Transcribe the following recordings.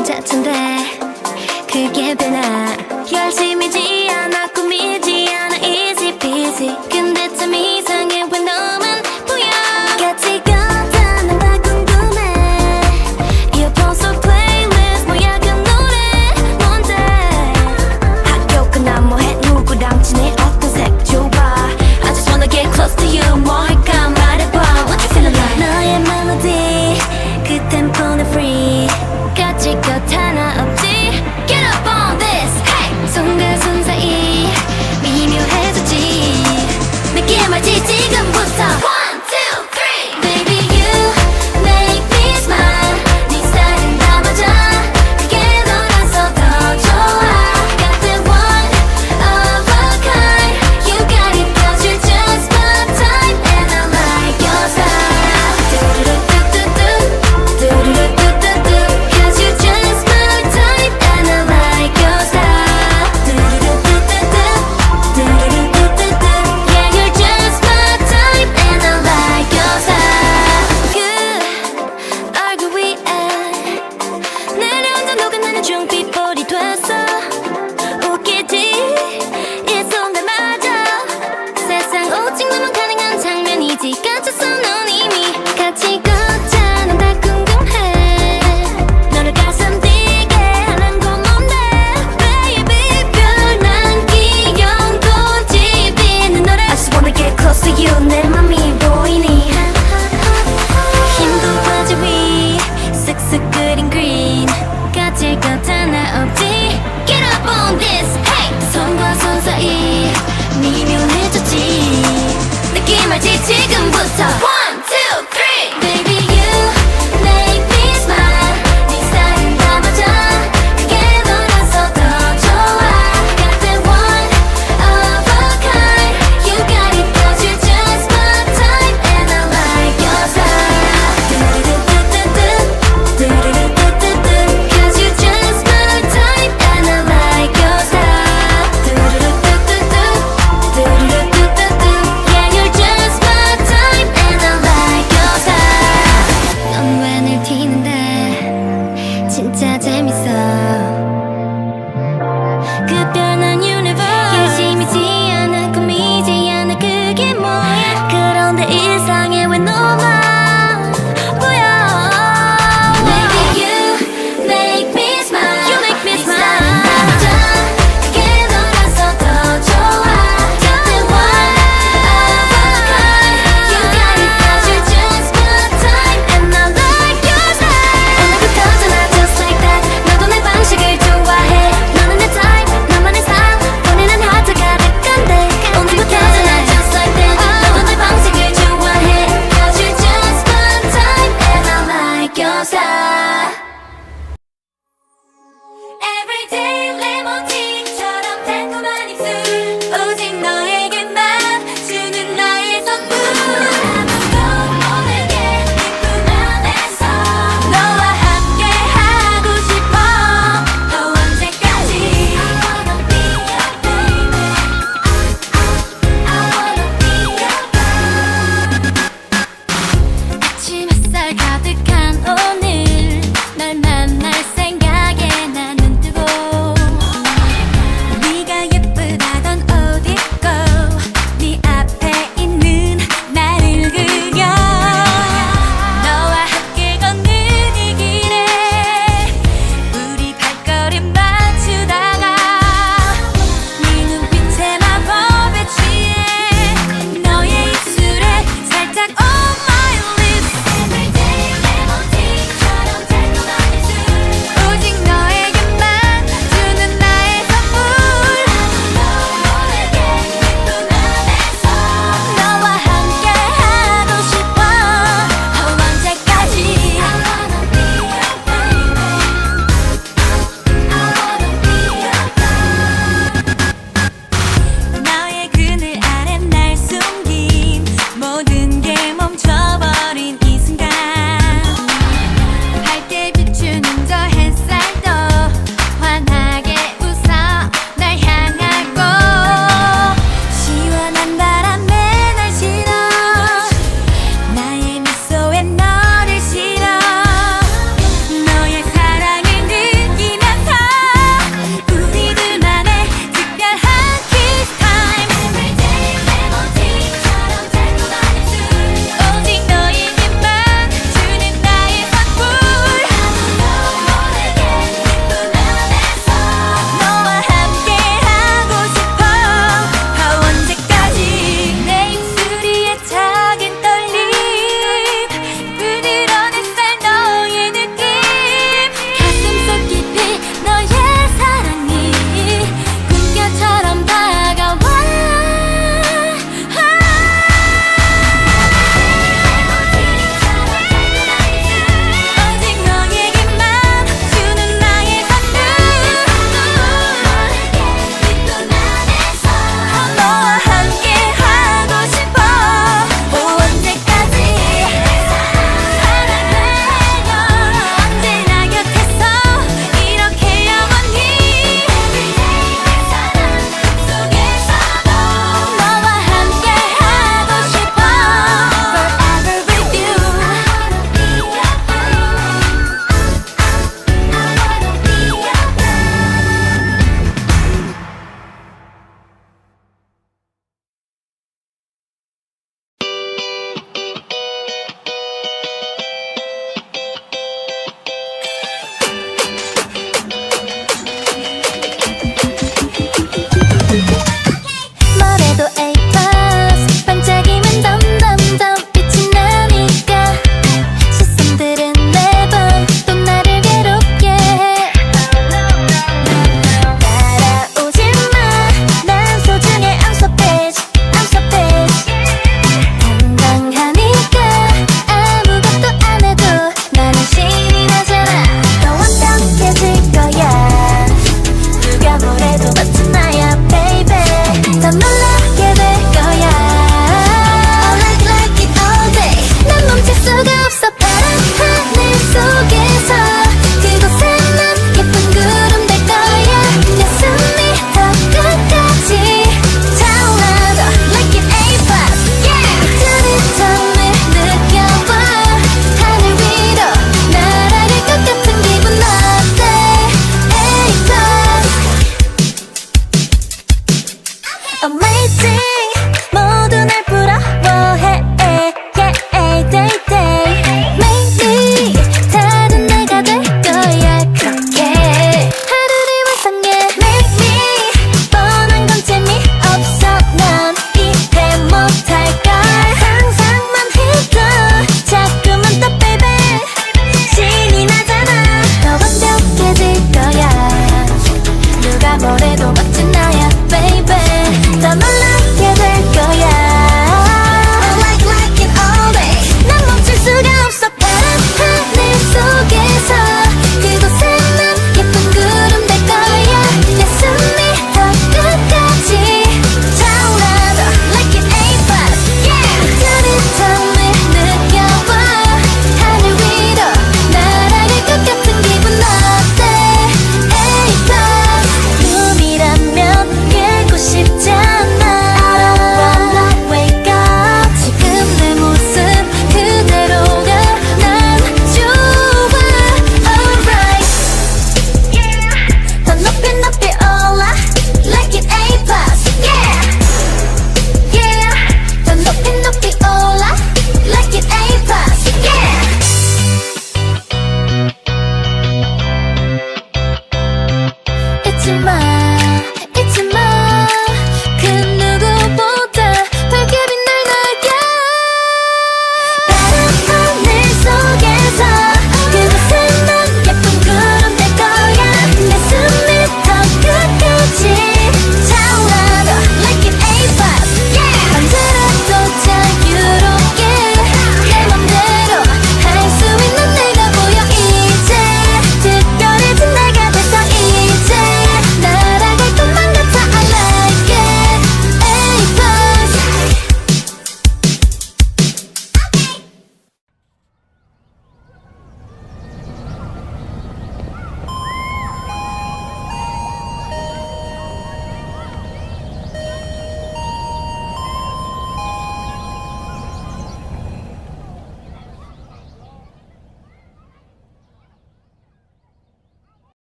괜찮던데 그게 변화 열심이지. 지 지금부터.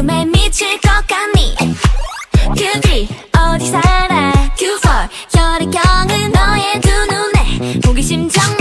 궁금해 미칠 것 같니? Q3 어디 살아? Q4 열의 경은 너의 두 눈에. 호기심 정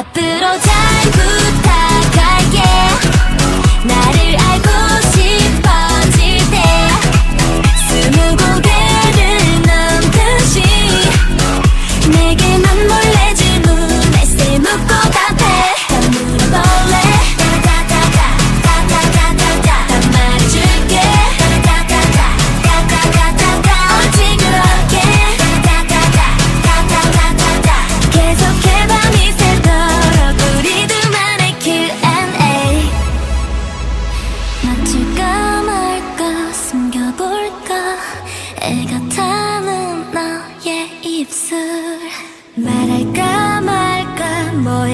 맞들어자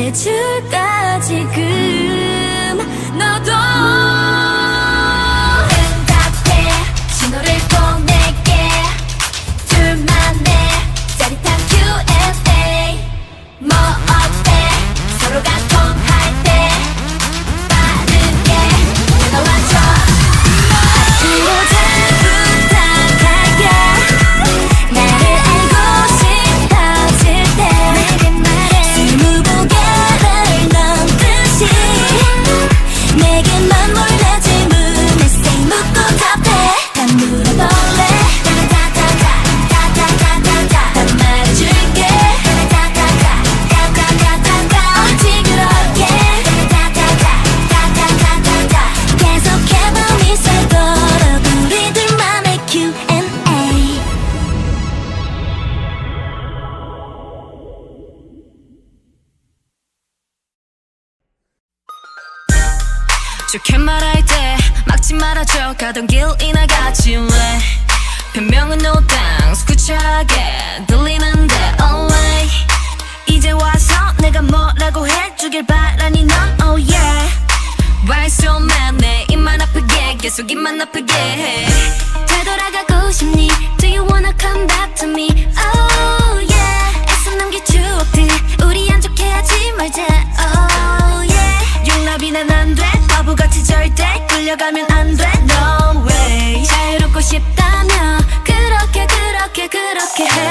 해줄까 지금 그 가던 길이 나갔지 왜 변명은 no thanks. 구차하게 들리는데 alright. 이제 와서 내가 뭐라고 해주길 바라니 넌 oh yeah. Why so mad 내 입만 아프게 계속 입만 아프게 해. 되돌아가고 싶니? Do you wanna come back to me? Oh yeah. 애써 남긴 추억들 우리 안 좋게 하지 말자. Oh yeah. 용납이난 안돼. 바보같이 절대 끌려가면 안돼. look ahead.